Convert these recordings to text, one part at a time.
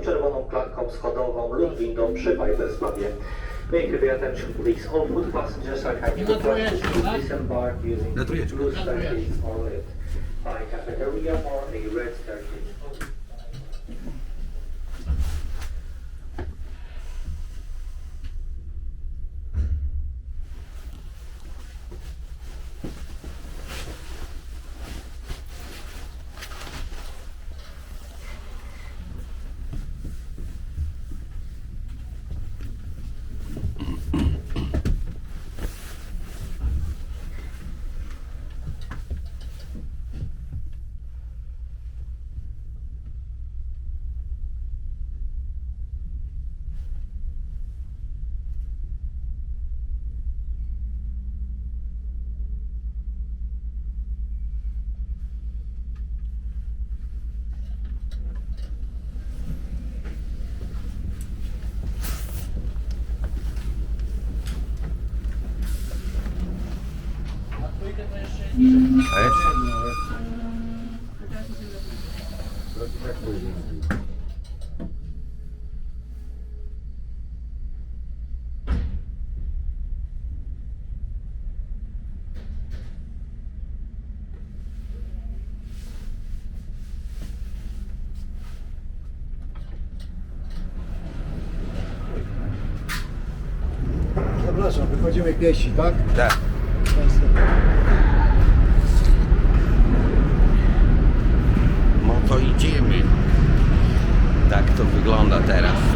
czerwoną klatką schodową lub windą przy Piper's Pubie. May you pay attention please. All foot passengers are kindly requested to tak? disembark using blue staircase or lift by cafeteria or a red staircase. Zapraszam, wychodzimy piesi, tak? Tak. Państwo. No to idziemy. Tak to wygląda teraz,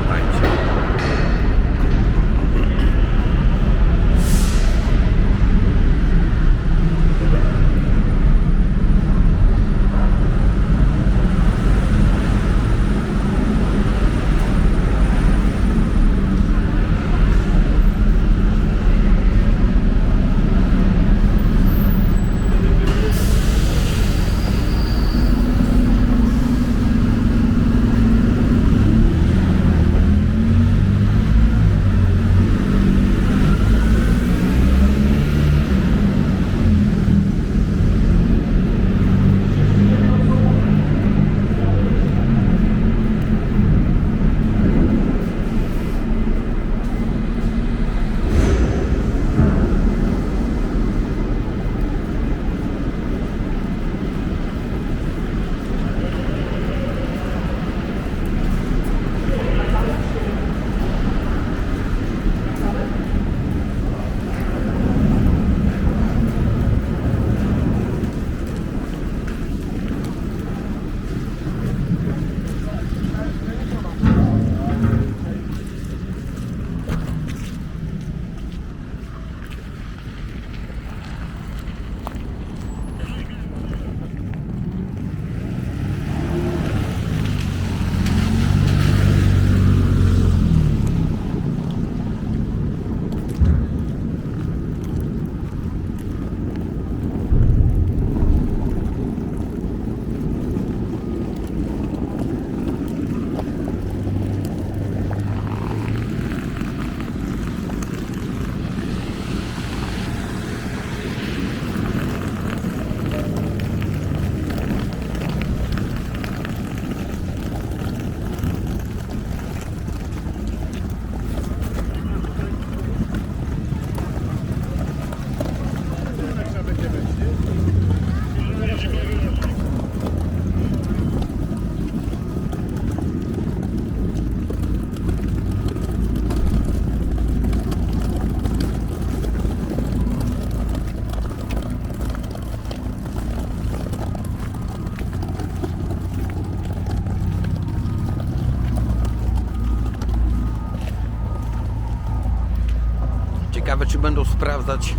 Ciekawe, czy będą sprawdzać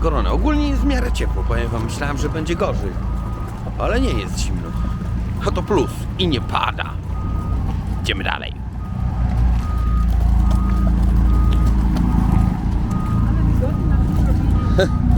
koronę. Ogólnie jest w miarę ciepło, powiem wam. Myślałem, że będzie gorzej. Ale nie jest zimno. A to plus. I nie pada. Idziemy dalej. Ale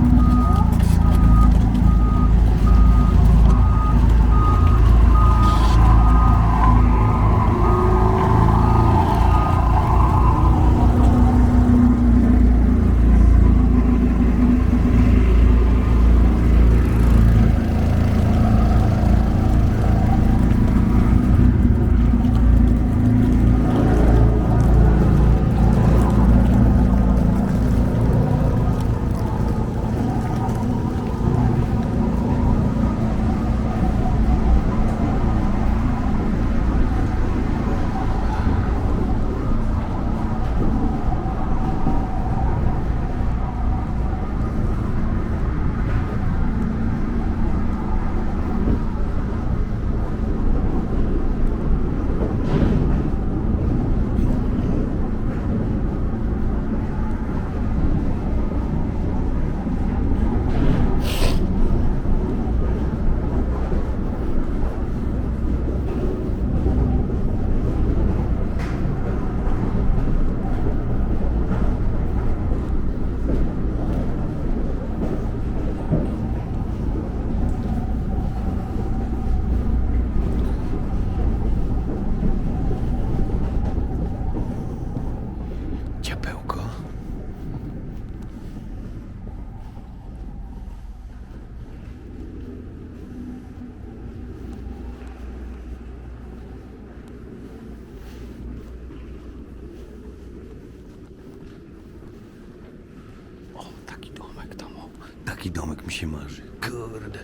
общей маже. Коварда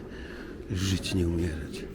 жить не умереть.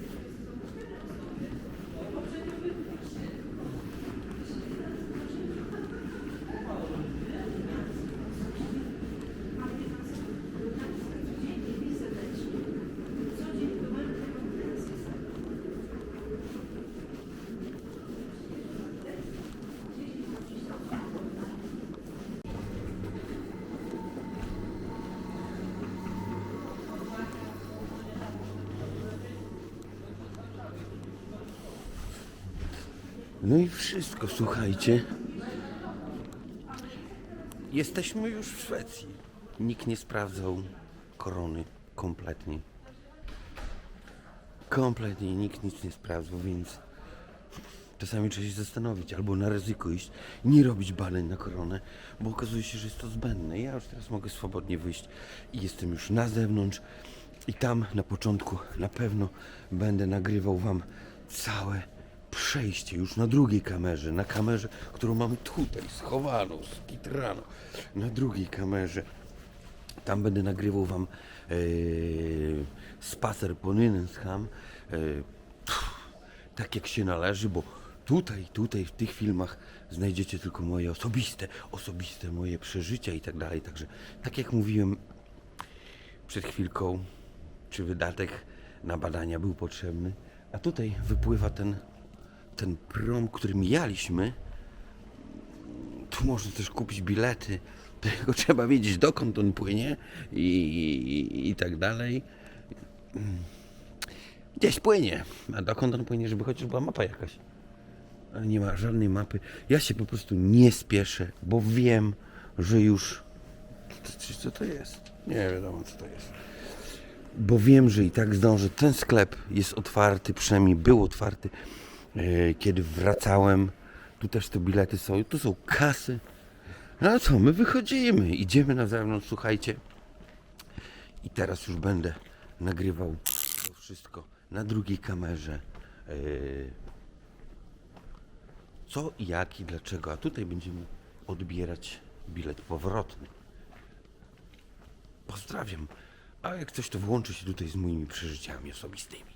No i wszystko, słuchajcie. Jesteśmy już w Szwecji. Nikt nie sprawdzał korony kompletnie. Kompletnie nikt nic nie sprawdzał, więc czasami trzeba się zastanowić, albo na ryzyko iść, nie robić badań na koronę, bo okazuje się, że jest to zbędne. Ja już teraz mogę swobodnie wyjść i jestem już na zewnątrz i tam na początku na pewno będę nagrywał Wam całe przejście już na drugiej kamerze, na kamerze, którą mam tutaj schowaną, skitraną, na drugiej kamerze. Tam będę nagrywał wam e, spacer po Nynensham, e, tak jak się należy, bo tutaj, tutaj w tych filmach znajdziecie tylko moje osobiste, osobiste moje przeżycia i tak dalej. Także tak jak mówiłem przed chwilką, czy wydatek na badania był potrzebny, a tutaj wypływa ten, ten prom, którym jaliśmy, tu można też kupić bilety, tylko trzeba wiedzieć dokąd on płynie i, i, i tak dalej. Mm. Gdzieś płynie, a dokąd on płynie, żeby chociaż była mapa jakaś. Ale nie ma żadnej mapy. Ja się po prostu nie spieszę, bo wiem, że już... Co, to jest? Nie wiadomo co to jest. Bo wiem, że i tak zdążę. Ten sklep jest otwarty, przynajmniej był otwarty, kiedy wracałem. Tu też te bilety są. Tu są kasy. No a co, my wychodzimy, idziemy na zewnątrz, słuchajcie. I teraz już będę nagrywał to wszystko na drugiej kamerze. Yy, Co, jak i dlaczego. A tutaj będziemy odbierać bilet powrotny. Pozdrawiam. A jak coś, to włączę się tutaj z moimi przeżyciami osobistymi.